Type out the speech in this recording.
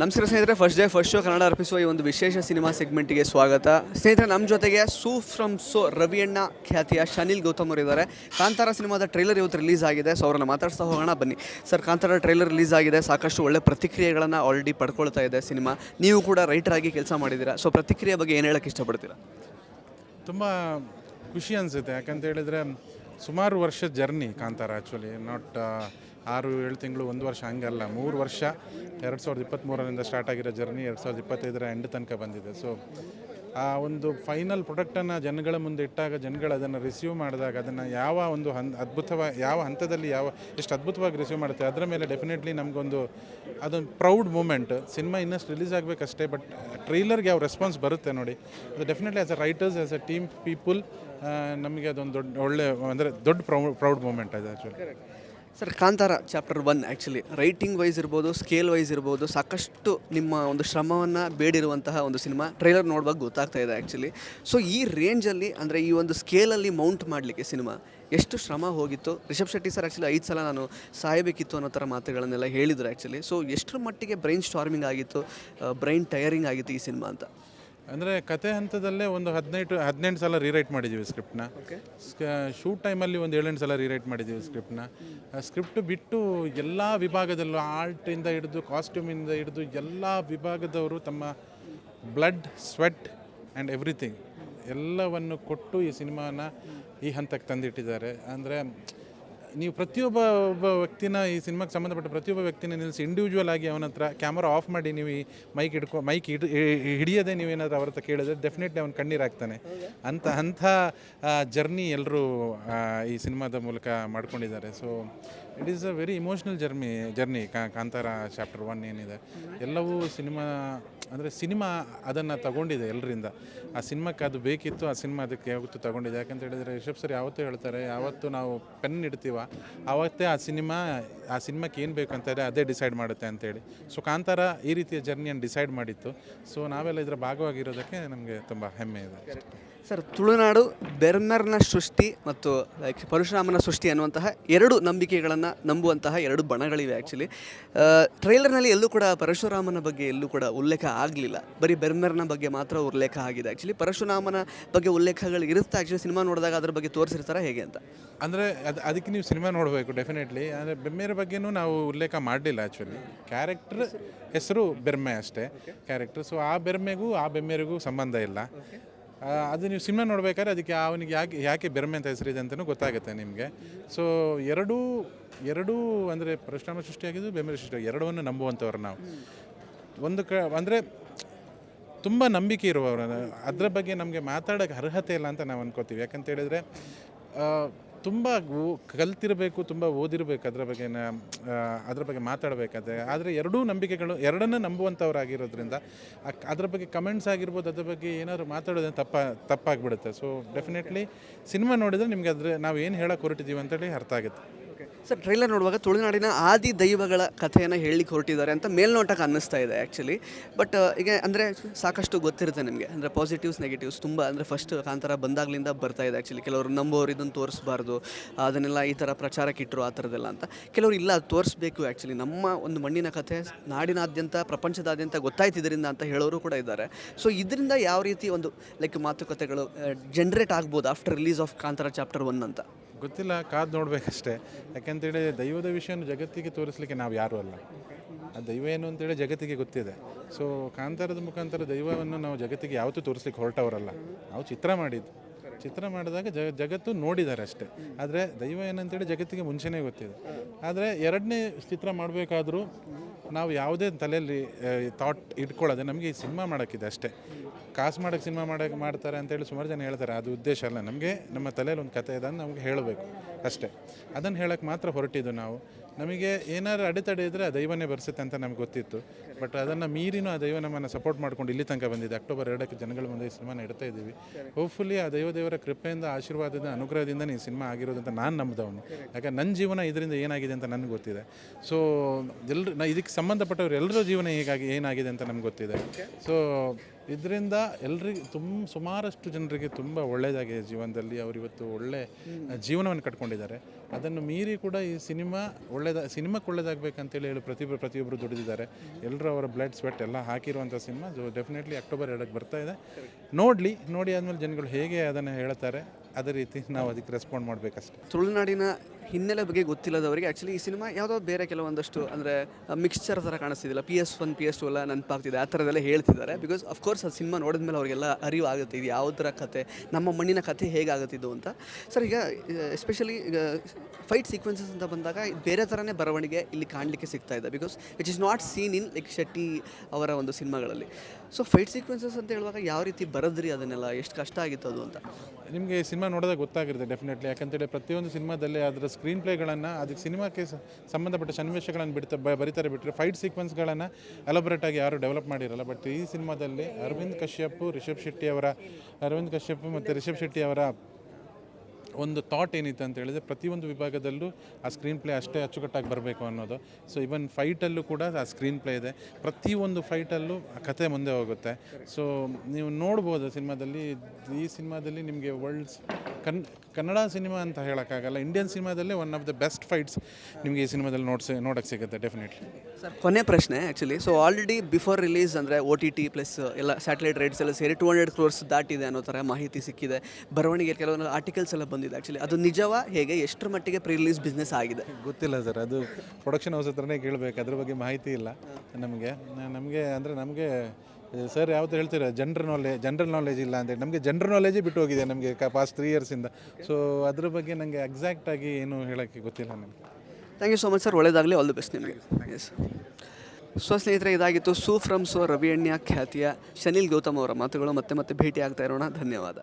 ನಮಸ್ಕಾರ ಸ್ನೇಹಿತರೆ first day first show Kannada ಅರ್ಪಿಸುವ ಈ ಒಂದು ವಿಶೇಷ ಸಿನಿಮಾ ಸೆಗ್ಮೆಂಟಿಗೆ ಸ್ವಾಗತ. ಸ್ನೇಹಿತರೆ ನಮ್ಮ ಜೊತೆಗೆ ಸೂ ಫ್ರಮ್ ಸೋ ರವಿಯಣ್ಣ ಖ್ಯಾತಿಯ ಶನಿಲ್ ಗೌತಮ್ ಅವರು ಇದ್ದಾರೆ ಕಾಂತಾರ ಸಿನಿಮಾದ ಟ್ರೈಲರ್ ಇವತ್ತು ರಿಲೀಸ್ ಆಗಿದೆ ಸೊ ಅವ್ರನ್ನ ಮಾತಾಡ್ತಾ ಹೋಗೋಣ, ಬನ್ನಿ. ಸರ್ ಕಾಂತಾರ ಟ್ರೈಲರ್ ರಿಲೀಸ್ ಆಗಿದೆ, ಸಾಕಷ್ಟು ಒಳ್ಳೆ ಪ್ರತಿಕ್ರಿಯೆಗಳನ್ನು ಆಲ್ರೆಡಿ ಪಡ್ಕೊಳ್ತಾ ಇದೆ ಸಿನಿಮಾ. ನೀವು ಕೂಡ ರೈಟರ್ ಆಗಿ ಕೆಲಸ ಮಾಡಿದ್ದೀರಾ? ಸೊ ಪ್ರತಿಕ್ರಿಯೆ ಬಗ್ಗೆ ಏನು ಹೇಳಕ್ಕೆ ಇಷ್ಟಪಡ್ತೀರಾ? ತುಂಬ ಖುಷಿ ಅನಿಸುತ್ತೆ. ಯಾಕಂತ ಹೇಳಿದರೆ ಸುಮಾರು ವರ್ಷದ ಜರ್ನಿ ಕಾಂತಾರ ಆ್ಯಕ್ಚುಲಿ ನಾಟ್ ಆರು, ಏಳು ತಿಂಗಳು, ಒಂದು ವರ್ಷ ಹಂಗಲ್ಲ. ಮೂರು ವರ್ಷ, ಎರಡು ಸಾವಿರದ ಇಪ್ಪತ್ತ್ಮೂರರಿಂದ ಸ್ಟಾರ್ಟ್ ಆಗಿರೋ ಜರ್ನಿ ಎರಡು ಸಾವಿರದ ಇಪ್ಪತ್ತೈದರ ಎಂಡ್ ತನಕ ಬಂದಿದೆ. ಸೊ ಆ ಒಂದು ಫೈನಲ್ ಪ್ರೊಡಕ್ಟನ್ನು ಜನಗಳ ಮುಂದೆ ಇಟ್ಟಾಗ ಜನಗಳು ಅದನ್ನು ರಿಸೀವ್ ಮಾಡಿದಾಗ ಅದನ್ನು ಯಾವ ಒಂದು ಹನ್ ಅದ್ಭುತವಾಗಿ ಯಾವ ಹಂತದಲ್ಲಿ ಯಾವ, ಎಷ್ಟು ಅದ್ಭುತವಾಗಿ ರಿಸೀವ್ ಮಾಡುತ್ತೆ, ಅದರ ಮೇಲೆ ಡೆಫಿನೆಟ್ಲಿ ನಮಗೊಂದು ಅದೊಂದು ಪ್ರೌಡ್ ಮೂಮೆಂಟ್ ಸಿನಿಮಾ ಇನ್ನಷ್ಟು ರಿಲೀಸ್ ಆಗಬೇಕಷ್ಟೇ ಬಟ್ ಟ್ರೈಲರ್ಗೆ ಯಾವ ರೆಸ್ಪಾನ್ಸ್ ಬರುತ್ತೆ ನೋಡಿ. ಅದು definitely as a writers as a team people ನಮಗೆ ಅದೊಂದು ದೊಡ್ಡ, ಒಳ್ಳೆ, ಅಂದರೆ ದೊಡ್ಡ ಪ್ರೌಡ್ ಪ್ರೌಡ್ ಮೂಮೆಂಟ್ ಅದು actually sir, Kantara chapter one actually writing wise ಇರ್ಬೋದು ಸ್ಕೇಲ್ ವೈಸ್ ಇರ್ಬೋದು, ಸಾಕಷ್ಟು ನಿಮ್ಮ ಒಂದು ಶ್ರಮವನ್ನು ಬೇಡಿರುವಂತಹ ಒಂದು ಸಿನಿಮಾ ಟ್ರೈಲರ್ ನೋಡುವಾಗ ಗೊತ್ತಾಗ್ತಾ ಇದೆ ಆ್ಯಕ್ಚುಲಿ ಸೊ ಈ ರೇಂಜಲ್ಲಿ ಅಂದರೆ ಈ ಒಂದು ಸ್ಕೇಲಲ್ಲಿ ಮೌಂಟ್ ಮಾಡಲಿಕ್ಕೆ ಸಿನಿಮಾ ಎಷ್ಟು ಶ್ರಮ ಹೋಗಿತ್ತು? ರಿಷಬ್ ಶೆಟ್ಟಿ ಸರ್ ಆ್ಯಕ್ಚುಲಿ ಐದು ಸಲ ನಾನು ಸಾಯಬೇಕಿತ್ತು ಅನ್ನೋ ಥರ ಮಾತುಗಳನ್ನೆಲ್ಲ ಹೇಳಿದ್ರು ಆ್ಯಕ್ಚುಲಿ ಸೊ ಎಷ್ಟರ ಮಟ್ಟಿಗೆ ಬ್ರೈನ್ ಸ್ಟಾರ್ಮಿಂಗ್ ಆಗಿತ್ತು ಬ್ರೈನ್ ಟಯರಿಂಗ್ ಆಗಿತ್ತು ಈ ಸಿನಿಮಾ ಅಂತ? ಅಂದರೆ ಕತೆ ಹಂತದಲ್ಲೇ ಒಂದು ಹದಿನೈದು ಹದಿನೆಂಟು ಸಲ ರೀರೈಟ್ ಮಾಡಿದ್ದೀವಿ ಸ್ಕ್ರಿಪ್ಟ್ನ ಶೂಟ್ ಟೈಮಲ್ಲಿ ಒಂದು ಏಳೆಂಟು ಸಲ ರೀರೈಟ್ ಮಾಡಿದ್ದೀವಿ ಸ್ಕ್ರಿಪ್ಟ್ನ ಸ್ಕ್ರಿಪ್ಟ್ ಬಿಟ್ಟು ಎಲ್ಲ ವಿಭಾಗದಲ್ಲೂ ಆರ್ಟಿಂದ ಹಿಡಿದು ಕಾಸ್ಟ್ಯೂಮಿಂದ ಹಿಡಿದು ಎಲ್ಲ ವಿಭಾಗದವರು ತಮ್ಮ ಬ್ಲಡ್ ಸ್ವೆಟ್ ಆ್ಯಂಡ್ ಎವ್ರಿಥಿಂಗ್ ಎಲ್ಲವನ್ನು ಕೊಟ್ಟು ಈ ಸಿನಿಮಾನ ಈ ಹಂತಕ್ಕೆ ತಂದಿಟ್ಟಿದ್ದಾರೆ. ಅಂದರೆ ನೀವು ಪ್ರತಿಯೊಬ್ಬ ಒಬ್ಬ ವ್ಯಕ್ತಿನ ಈ ಸಿನಿಮಾಗೆ ಸಂಬಂಧಪಟ್ಟ ಪ್ರತಿಯೊಬ್ಬ ವ್ಯಕ್ತಿನ ನಿಲ್ಲಿಸಿ ಇಂಡಿವಿಜುವಲ್ ಆಗಿ ಅವನ ಹತ್ರ ಕ್ಯಾಮರಾ ಆಫ್ ಮಾಡಿ ನೀವು ಮೈಕ್ ಹಿಡ್ಕೊ ಮೈಕ್ ಹಿಡ್ ಹಿಡಿಯದೆ ನೀವೇನಾದ್ರೂ ಅವ್ರ ಹತ್ರ ಕೇಳಿದ್ರೆ ಡೆಫಿನೆಟ್ಲಿ ಅವ್ನು ಕಣ್ಣೀರಾಗ್ತಾನೆ ಅಂತ, ಅಂಥ ಜರ್ನಿ ಎಲ್ಲರೂ ಈ ಸಿನಿಮಾದ ಮೂಲಕ ಮಾಡ್ಕೊಂಡಿದ್ದಾರೆ. So it is a very emotional journey journey Kantara chapter one ಏನಿದೆ. ಎಲ್ಲವೂ ಸಿನಿಮಾ ಅಂದರೆ ಸಿನಿಮಾ ಅದನ್ನು ತಗೊಂಡಿದೆ ಎಲ್ಲರಿಂದ. ಆ ಸಿನಿಮಾಕ್ಕೆ ಅದು ಬೇಕಿತ್ತು, ಆ ಸಿನಿಮಾ ಅದಕ್ಕೆ ಯಾವತ್ತೂ ತಗೊಂಡಿದೆ. ಯಾಕಂತ ಹೇಳಿದರೆ ರಿಷಬ್ ಸರ್ ಯಾವತ್ತೂ ಹೇಳ್ತಾರೆ, ಯಾವತ್ತು ನಾವು ಪೆನ್ ಇಡ್ತೀವ, ಆವತ್ತೇ ಆ ಸಿನಿಮಾ, ಆ ಸಿನಿಮಾಕ್ಕೆ ಏನು ಬೇಕು ಅಂತಾರೆ ಅದೇ ಡಿಸೈಡ್ ಮಾಡುತ್ತೆ ಅಂತೇಳಿ. ಸೊ ಕಾಂತಾರ ಈ ರೀತಿಯ ಜರ್ನಿಯನ್ನು ಡಿಸೈಡ್ ಮಾಡಿತ್ತು. ಸೊ ನಾವೆಲ್ಲ ಇದರ ಭಾಗವಾಗಿರೋದಕ್ಕೆ ನಮಗೆ ತುಂಬ ಹೆಮ್ಮೆ ಇದೆ. ಸರ್ ತುಳುನಾಡು ಬೆರ್ಮರ್ನ ಸೃಷ್ಟಿ ಮತ್ತು ಲೈಕ್ ಪರಶುರಾಮನ ಸೃಷ್ಟಿ ಅನ್ನುವಂತಹ ಎರಡು ನಂಬಿಕೆಗಳನ್ನು ನಂಬುವಂತಹ ಎರಡು ಬಣಗಳಿವೆ ಆ್ಯಕ್ಚುಲಿ ಟ್ರೈಲರ್ನಲ್ಲಿ ಎಲ್ಲೂ ಕೂಡ ಪರಶುರಾಮನ ಬಗ್ಗೆ ಎಲ್ಲೂ ಕೂಡ ಉಲ್ಲೇಖ ಆಗಲಿಲ್ಲ. ಬರೀ ಬೆರ್ಮರ್ನ ಬಗ್ಗೆ ಮಾತ್ರ ಉಲ್ಲೇಖ ಆಗಿದೆ ಆ್ಯಕ್ಚುಲಿ ಪರಶುರಾಮನ ಬಗ್ಗೆ ಉಲ್ಲೇಖಗಳು ಇರುತ್ತೆ ಆ್ಯಕ್ಚುಲಿ ಸಿನಿಮಾ ನೋಡಿದಾಗ ಅದ್ರ ಬಗ್ಗೆ ತೋರಿಸಿರ್ತಾರೆ ಹೇಗೆ ಅಂತ? ಅಂದರೆ ಅದು ಅದಕ್ಕೆ ನೀವು ಸಿನಿಮಾ ನೋಡಬೇಕು ಡೆಫಿನೆಟ್ಲಿ ಅಂದರೆ ಬೆಮ್ಮೆರ ಬಗ್ಗೆನೂ ನಾವು ಉಲ್ಲೇಖ ಮಾಡಲಿಲ್ಲ ಆ್ಯಕ್ಚುಲಿ ಕ್ಯಾರೆಕ್ಟ್ರ್ ಹೆಸರು ಬೆರ್ಮೆ ಅಷ್ಟೇ. ಕ್ಯಾರೆಕ್ಟರ್ ಸೊ ಆ ಬೆರ್ಮೆಗೂ ಆ ಬೆಮ್ಮೆರಿಗೂ ಸಂಬಂಧ ಇಲ್ಲ. ಅದು ನೀವು ಸಿನಿಮಾ ನೋಡ್ಬೇಕಾದ್ರೆ ಅದಕ್ಕೆ ಅವನಿಗೆ ಯಾಕೆ ಯಾಕೆ ಬೆರಮೆ ಅಂತ ಹೆಸರಿದೆ ಅಂತಲೂ ಗೊತ್ತಾಗುತ್ತೆ ನಿಮಗೆ. ಸೊ ಎರಡೂ ಎರಡೂ ಅಂದರೆ ಪರಿಶ್ರಮ ಸೃಷ್ಟಿಯಾಗಿದ್ದು ಬೆಂಬಲ ಸೃಷ್ಟಿ ಎರಡವನ್ನು ನಂಬುವಂಥವ್ರು ನಾವು. ಒಂದು ಕ, ಅಂದರೆ ತುಂಬ ನಂಬಿಕೆ ಇರುವವರು ಅದರ ಬಗ್ಗೆ ನಮಗೆ ಮಾತಾಡೋಕ್ಕೆ ಅರ್ಹತೆ ಇಲ್ಲ ಅಂತ ನಾವು ಅನ್ಕೋತೀವಿ. ಯಾಕಂತ ಹೇಳಿದರೆ ತುಂಬ ಕಲ್ತಿರಬೇಕು, ತುಂಬ ಓದಿರಬೇಕು ಅದರ ಬಗ್ಗೆ ಅದರ ಬಗ್ಗೆ ಮಾತಾಡಬೇಕಾದ್ರೆ, ಆದರೆ ಎರಡೂ ನಂಬಿಕೆಗಳು ಎರಡನ್ನೂ ನಂಬುವಂಥವ್ರಾಗಿರೋದ್ರಿಂದ ಅದ್ರ ಬಗ್ಗೆ ಕಮೆಂಟ್ಸ್ ಆಗಿರ್ಬೋದು, ಅದ್ರ ಬಗ್ಗೆ ಏನಾದ್ರು ಮಾತಾಡೋದು ತಪ್ಪ, ತಪ್ಪಾಗಿಬಿಡುತ್ತೆ. ಸೊ ಡೆಫಿನೆಟ್ಲಿ ಸಿನಿಮಾ ನೋಡಿದರೆ ನಿಮಗೆ ಅದ್ರ ನಾವು ಏನು ಹೇಳಕ್ಕೆ ಹೊರಟಿದ್ದೀವಿ ಅಂತೇಳಿ ಅರ್ಥ ಆಗುತ್ತೆ. ಸರ್ ಟ್ರೈಲರ್ ನೋಡುವಾಗ ತುಳುನಾಡಿನ ಆದಿ ದೈವಗಳ ಕಥೆಯನ್ನು ಹೇಳಲಿಕ್ಕೆ ಹೊರಟಿದ್ದಾರೆ ಅಂತ ಮೇಲ್ನೋಟಕ್ಕೆ ಅನ್ನಿಸ್ತಾ ಇದೆ ಆ್ಯಕ್ಚುಲಿ ಬಟ್ ಈಗ ಅಂದರೆ ಸಾಕಷ್ಟು ಗೊತ್ತಿರುತ್ತೆ ನಿಮಗೆ. ಅಂದರೆ ಪಾಸಿಟಿವ್ಸ್ ನೆಗೆಟಿವ್ಸ್ ತುಂಬ ಅಂದರೆ ಫಸ್ಟ್ ಕಾಂತಾರ ಬಂದಾಗಲಿಂದ ಬರ್ತಾ ಇದೆ ಆ್ಯಕ್ಚುಲಿ ಕೆಲವರು ನಂಬೋರು ಇದನ್ನು ತೋರಿಸ್ಬಾರ್ದು, ಅದನ್ನೆಲ್ಲ ಈ ಥರ ಪ್ರಚಾರಕ್ಕೆ ಇಟ್ಟರು ಆ ಥರದ್ದೆಲ್ಲ ಅಂತ. ಕೆಲವರು ಇಲ್ಲ ತೋರಿಸ್ಬೇಕು ಆ್ಯಕ್ಚುಲಿ ನಮ್ಮ ಒಂದು ಮಣ್ಣಿನ ಕಥೆ ನಾಡಿನಾದ್ಯಂತ, ಪ್ರಪಂಚದಾದ್ಯಂತ ಗೊತ್ತಾಯ್ತಿದ್ರಿಂದ ಅಂತ ಹೇಳೋರು ಕೂಡ ಇದ್ದಾರೆ. ಸೊ ಇದರಿಂದ ಯಾವ ರೀತಿ ಒಂದು ಲೈಕ್ ಮಾತುಕತೆಗಳು ಜನ್ರೇಟ್ ಆಗ್ಬೋದು after release of Kantara chapter one ಅಂತ? ಗೊತ್ತಿಲ್ಲ, ಕಾದು ನೋಡಬೇಕಷ್ಟೇ. ಯಾಕಂತೇಳಿ ದೈವದ ವಿಷಯನ ಜಗತ್ತಿಗೆ ತೋರಿಸ್ಲಿಕ್ಕೆ ನಾವು ಯಾರೂ ಅಲ್ಲ. ಆ ದೈವ ಏನು ಅಂತೇಳಿ ಜಗತ್ತಿಗೆ ಗೊತ್ತಿದೆ. ಸೊ ಕಾಂತಾರದ ಮುಖಾಂತರ ದೈವವನ್ನು ನಾವು ಜಗತ್ತಿಗೆ ಯಾವತ್ತೂ ತೋರಿಸ್ಲಿಕ್ಕೆ ಹೊರಟವರಲ್ಲ. ನಾವು ಚಿತ್ರ ಮಾಡಿದ್ದು. ಚಿತ್ರ ಮಾಡಿದಾಗ ಜಗ ಜಗತ್ತು ನೋಡಿದ್ದಾರೆ ಅಷ್ಟೇ. ಆದರೆ ದೈವ ಏನಂತೇಳಿ ಜಗತ್ತಿಗೆ ಮುಂಚೆನೇ ಗೊತ್ತಿದೆ. ಆದರೆ ಎರಡನೇ ಚಿತ್ರ ಮಾಡಬೇಕಾದ್ರೂ ನಾವು ಯಾವುದೇ ತಲೆಯಲ್ಲಿ ಥಾಟ್ ಇಟ್ಕೊಳ್ಳೋದೆ ನಮಗೆ ಈ ಸಿನಿಮಾ ಮಾಡೋಕ್ಕಿದೆ ಅಷ್ಟೇ. ಕಾಸು ಮಾಡೋಕ್ಕೆ ಸಿನಿಮಾ ಮಾಡೋಕ್ಕೆ ಮಾಡ್ತಾರೆ ಅಂತೇಳಿ ಸುಮಾರು ಜನ ಹೇಳ್ತಾರೆ. ಅದು ಉದ್ದೇಶ ಅಲ್ಲ. ನಮಗೆ ನಮ್ಮ ತಲೆಯಲ್ಲಿ ಒಂದು ಕತೆ ಇದೆ ನಮಗೆ ಹೇಳಬೇಕು ಅಷ್ಟೇ. ಅದನ್ನು ಹೇಳೋಕ್ಕೆ ಮಾತ್ರ ಹೊರಟಿದ್ದು ನಾವು. ನಮಗೆ ಏನಾದ್ರು ಅಡೆತಡೆ ಇದ್ದರೆ ಆ ದೈವನೇ ಬರ್ಸುತ್ತೆ ಅಂತ ನಮ್ಗೆ ಗೊತ್ತಿತ್ತು. ಬಟ್ ಅದನ್ನು ಮೀರಿನೂ ಆ ದೈವ ನಮ್ಮನ್ನು ಸಪೋರ್ಟ್ ಮಾಡ್ಕೊಂಡು ಇಲ್ಲಿ ತನಕ ಬಂದಿದೆ. ಅಕ್ಟೋಬರ್ ಎರಡಕ್ಕೆ ಜನಗಳ ಮುಂದೆ ಈ ಸಿನಿಮಾನ ಇಡ್ತಾ ಇದ್ದೀವಿ. ಹೋಪ್ಫುಲಿ ಆ ದೈವ ದೇವರ ಕೃಪೆಯಿಂದ ಆಶೀರ್ವಾದದ ಅನುಗ್ರಹದಿಂದ ಈ ಸಿನಿಮಾ ಆಗಿರೋದು ಅಂತ ನಾನು ನಂಬಿದವನು. ಯಾಕಂದ್ರೆ ನನ್ನ ಜೀವನ ಇದರಿಂದ ಏನಾಗಿದೆ ಅಂತ ನನಗೆ ಗೊತ್ತಿದೆ. ಸೊ ಎಲ್ಲರೂ ನಾ ಇದಕ್ಕೆ ಸಂಬಂಧಪಟ್ಟವ್ರು ಎಲ್ಲರೂ ಜೀವನ ಹೇಗಾಗಿ ಏನಾಗಿದೆ ಅಂತ ನಮ್ಗೆ ಗೊತ್ತಿದೆ. ಸೊ ಇದರಿಂದ ಎಲ್ರಿಗೂ ತುಂಬ ಸುಮಾರಷ್ಟು ಜನರಿಗೆ ತುಂಬ ಒಳ್ಳೆಯದಾಗಿದೆ ಜೀವನದಲ್ಲಿ. ಅವರು ಇವತ್ತು ಒಳ್ಳೆ ಜೀವನವನ್ನು ಕಟ್ಕೊಂಡಿದ್ದಾರೆ. ಅದನ್ನು ಮೀರಿ ಕೂಡ ಈ ಸಿನಿಮಾ ಒಳ್ಳೆಯದ ಸಿನಿಮಾಕ್ಕೆ ಒಳ್ಳೇದಾಗಬೇಕಂತೇಳಿ ಹೇಳಿ ಪ್ರತಿಯೊಬ್ಬರು ಪ್ರತಿಯೊಬ್ಬರು ದುಡಿದಿದ್ದಾರೆ. ಎಲ್ಲರೂ ಅವರ ಬ್ಲಡ್ ಸ್ವೆಟ್ ಎಲ್ಲ ಹಾಕಿರುವಂಥ ಸಿನಿಮಾ. ಸೊ ಡೆಫಿನೆಟ್ಲಿ ಅಕ್ಟೋಬರ್ ಎರಡಕ್ಕೆ ಬರ್ತಾ ಇದೆ. ನೋಡಲಿ ನೋಡಿ ಆದಮೇಲೆ ಜನಗಳು ಹೇಗೆ ಅದನ್ನು ಹೇಳ್ತಾರೆ. ಅದೇ ರೀತಿ ನಾವು ಅದಕ್ಕೆ ರೆಸ್ಪಾಂಡ್ ಮಾಡಬೇಕಷ್ಟೆ. ತುಳುನಾಡಿನ ಹಿನ್ನೆಲೆ ಬಗ್ಗೆ ಗೊತ್ತಿಲ್ಲದವರಿಗೆ ಆ್ಯಕ್ಚುಲಿ ಈ ಸಿನಿಮಾ ಯಾವುದೋ ಬೇರೆ ಕೆಲವೊಂದಷ್ಟು ಅಂದರೆ ಮಿಕ್ಸ್ಚರ್ ಥರ ಕಾಣಿಸ್ತಿದ್ದಿಲ್ಲ P S one P S two ಎಲ್ಲ ನೆನಪಾಗ್ತಿದೆ, ಆ ಥರದೆಲ್ಲ ಹೇಳ್ತಿದ್ದಾರೆ. ಬಿಕಾಸ್ ಅಫ್ಕೋರ್ಸ್ ಆ ಸಿನಿಮಾ ನೋಡಿದ ಮೇಲೆ ಅವರಿಗೆಲ್ಲ ಅರಿವು ಆಗುತ್ತೆ, ಇದು ಯಾವ ಥರ ಕತೆ, ನಮ್ಮ ಮಣ್ಣಿನ ಕತೆ ಹೇಗಾಗುತ್ತಿದ್ದು ಅಂತ. ಸರ್ ಈಗ ಎಸ್ಪೆಷಲಿ ಈಗ ಫೈಟ್ ಸೀಕ್ವೆನ್ಸಸ್ ಅಂತ ಬಂದಾಗ ಬೇರೆ ಥರನೇ ಬರವಣಿಗೆ ಇಲ್ಲಿ ಕಾಣಲಿಕ್ಕೆ ಸಿಗ್ತಾ ಇದೆ. Because it is not seen in like Shetty ಅವರ ಒಂದು ಸಿನಿಮಾಗಳಲ್ಲಿ. ಸೊ ಫೈಟ್ ಸೀಕ್ವೆನ್ಸಸ್ ಅಂತ ಹೇಳುವಾಗ ಯಾವ ರೀತಿ ಬರೆದ್ರಿ ಅದನ್ನೆಲ್ಲ, ಎಷ್ಟು ಕಷ್ಟ ಆಗಿತ್ತು ಅದು ಅಂತ? ನಿಮಗೆ ಸಿನಿಮಾ ನೋಡಿದಾಗ ಗೊತ್ತಾಗಿರುತ್ತೆ ಡೆಫಿನೆಟ್ಲಿ ಯಾಕಂತೇಳಿ ಪ್ರತಿಯೊಂದು ಸಿನಿಮಾದಲ್ಲಿ ಅದರ ಸ್ಕ್ರೀನ್ ಪ್ಲೇಗಳನ್ನು ಅದಕ್ಕೆ ಸಿನಿಮಾಕ್ಕೆ ಸಂಬಂಧಪಟ್ಟ ಸನ್ನಿವೇಶಗಳನ್ನು ಬಿಡ್ತಾ ಬರೀತಾರೆ ಬಿಟ್ಟರೆ ಫೈಟ್ ಸೀಕ್ವೆನ್ಸ್ಗಳನ್ನು ಆಗಿ ಯಾರು ಡೆವಲಪ್ ಮಾಡಿರಲ್ಲ. ಬಟ್ ಈ ಸಿನಿಮಾದಲ್ಲಿ ಅರವಿಂದ್ ಕಶ್ಯಪ್, ರಿಷಬ್ ಶೆಟ್ಟಿ ಅವರ ಅರವಿಂದ್ ಕಶ್ಯಪ್ ಮತ್ತು ರಿಷಬ್ ಶೆಟ್ಟಿ ಅವರ ಒಂದು ಥಾಟ್ ಏನಿತ್ತು ಅಂತ ಹೇಳಿದ್ರೆ ಪ್ರತಿಯೊಂದು ವಿಭಾಗದಲ್ಲೂ ಆ ಸ್ಕ್ರೀನ್ ಪ್ಲೇ ಅಷ್ಟೇ ಅಚ್ಚುಕಟ್ಟಾಗಿ ಬರಬೇಕು ಅನ್ನೋದು. ಸೊ ಇವನ್ ಫೈಟಲ್ಲೂ ಕೂಡ ಆ ಸ್ಕ್ರೀನ್ ಪ್ಲೇ ಇದೆ. ಪ್ರತಿಯೊಂದು ಫೈಟಲ್ಲೂ ಆ ಕತೆ ಮುಂದೆ ಹೋಗುತ್ತೆ. ಸೊ ನೀವು ನೋಡ್ಬೋದು ಸಿನಿಮಾದಲ್ಲಿ. ಈ ಸಿನಿಮಾದಲ್ಲಿ ನಿಮಗೆ ವರ್ಲ್ಡ್ಸ್ ಕನ್ ಕನ್ನಡ ಸಿನಿಮಾ ಅಂತ ಹೇಳೋಕ್ಕಾಗಲ್ಲ. Indian ಸಿನಿಮಾದಲ್ಲೇ one of the best fights ನಿಮಗೆ ಈ ಸಿನಿಮಾದಲ್ಲಿ ನೋಡ್ಸಿ ನೋಡೋಕ್ಕೆ ಸಿಗುತ್ತೆ ಡೆಫಿನೆಟ್ಲಿ ಸರ್ ಕೊನೆ ಪ್ರಶ್ನೆ actually so already before release ಅಂದರೆ ಒ ಟಿ ಟಿ ಪ್ಲಸ್ ಎಲ್ಲ ಸ್ಯಾಟಲೈಟ್ ರೈಟ್ಸ್ ಎಲ್ಲ ಸೇರಿ ಟೂ ಹಂಡ್ರೆಡ್ ಕ್ರೋರ್ಸ್ ದಾಟಿದೆ ಅನ್ನೋ ಥರ ಮಾಹಿತಿ ಸಿಕ್ಕಿದೆ. ಬರವಣಿಗೆ ಕೆಲವೊಂದು ಆರ್ಟಿಕಲ್ಸ್ ಎಲ್ಲ ಬಂದಿದೆ ಆ್ಯಕ್ಚುಲಿ ಅದು ನಿಜವಾ ಹೇಗೆ? ಎಷ್ಟರ ಮಟ್ಟಿಗೆ ಪ್ರೀ ರಿಲೀಸ್ ಬಿಸ್ನೆಸ್ ಆಗಿದೆ? ಗೊತ್ತಿಲ್ಲ ಸರ್. ಅದು ಪ್ರೊಡಕ್ಷನ್ ಹೌಸ್ ಹತ್ರನೇ ಕೇಳಬೇಕು. ಅದ್ರ ಬಗ್ಗೆ ಮಾಹಿತಿ ಇಲ್ಲ. ನಮಗೆ ನಮಗೆ ಅಂದರೆ ನಮಗೆ ಸರ್ ಯಾವತ್ತು ಹೇಳ್ತೀರ? ಜನರಲ್ ನಾಲೆಜ್ ಜನರಲ್ ನಾಲೆಜ್ ಇಲ್ಲ ಅಂತೇಳಿ ನಮಗೆ ಜನರಲ್ ನಾಲೆಜೇ ಬಿಟ್ಟು ಹೋಗಿದೆ ನಮಗೆ ಪಾಸ್ಟ್ ತ್ರೀ ಇಯರ್ಸಿಂದ ಸೊ ಅದ್ರ ಬಗ್ಗೆ ನನಗೆ ಎಕ್ಸಾಕ್ಟಾಗಿ ಏನು ಹೇಳೋಕ್ಕೆ ಗೊತ್ತಿಲ್ಲ ನನಗೆ thank you so much sir ಒಳ್ಳೇದಾಗಲಿ. ಆಲ್ ದಿ ಬೆಸ್ಟ್ ನಿಮಗೆ. ಎಸ್ ಸೊ ಸ್ನೇಹಿತರೆ, ಇದಾಗಿತ್ತು ಸೂ ಫ್ರಮ್ ಸೋ ರವಿಯಣ್ಯ ಖ್ಯಾತಿಯ ಶನಿಲ್ ಗೌತಮ್ ಅವರ ಮಾತುಗಳು. ಮತ್ತೆ ಮತ್ತೆ ಭೇಟಿ ಆಗ್ತಾ ಇರೋಣ. ಧನ್ಯವಾದ.